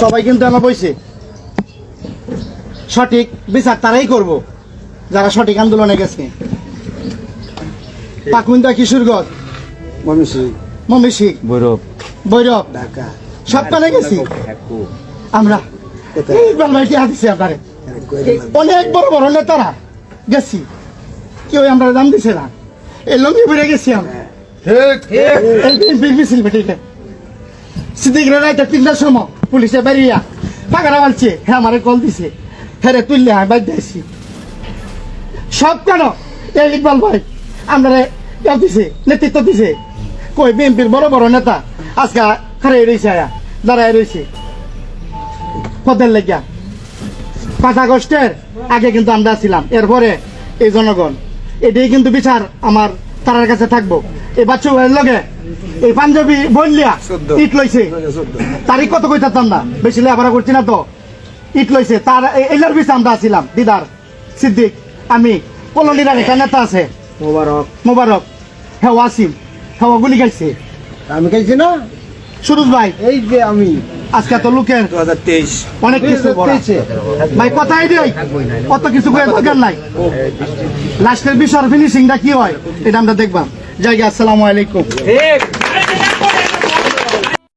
সবাই কিন্তু আমার বইছে। সঠিক বিচার তারাই করব যারা সঠিক আন্দোলনে গেছে। পাকুন্দা কিশোরগঞ্জ। মমিসিক বৈরব বৈরব ঢাকা। সবখানে গেছি। আমরা। কি হাতিছে আপনারে। অনেক বড় বড় নেতারা গেছি। কেউ আমরা দাম দিছে না। এই লঙ্গি বেড়ে গেছি আমরা। এই বিএনপির মিছিল বেটিকে সিদ্দিক রাইতে তিনটার সময় পুলিশে বেরিয়া পাকারা বলছে হ্যাঁ আমারে কল দিছে হ্যাঁ তুললে আমি বাইর দিয়েছি। সব কেন? এই ইকবাল ভাই আমরা দিছে, নেতৃত্ব দিছে। কই বিএনপির বড় বড় নেতা, আজকে খারে রয়েছে আয়া, দাঁড়ায় রয়েছে পদের লেগিয়া। পাঁচ আগস্টের আগে কিন্তু আমরা ছিলাম, এরপরে এই জনগণ। এটাই কিন্তু বিচার আমার তারার কাছে থাকব। এই বাচ্চা ভাইয়ের লগে এই পাঞ্জাবি বললিয়া ইট লইছে। তারিখ কত কইতাম না বেশি লেবার করছি না তো। ইট লইছে। তার এ- এইলার আমরা ছিলাম দিদার সিদ্দিক আমি। কলোনির একটা নেতা আছে। মোবারক। মোবারক। হ্যাঁ ওয়াসিম হ্যাঁ গুলি খাইছে। আমি খাইছি না? সুরজ ভাই। এই যে আমি। আজকে তো লোকের দু হাজার তেইশ। অনেক কিছু। ভাই কথাই দেই। কত কিছু করে দরকার নাই। লাস্টের বিষয় ফিনিশিংটা কি হয় এটা আমরা দেখবাম। জায়গা আসসালামু আলাইকুম। ঠিক।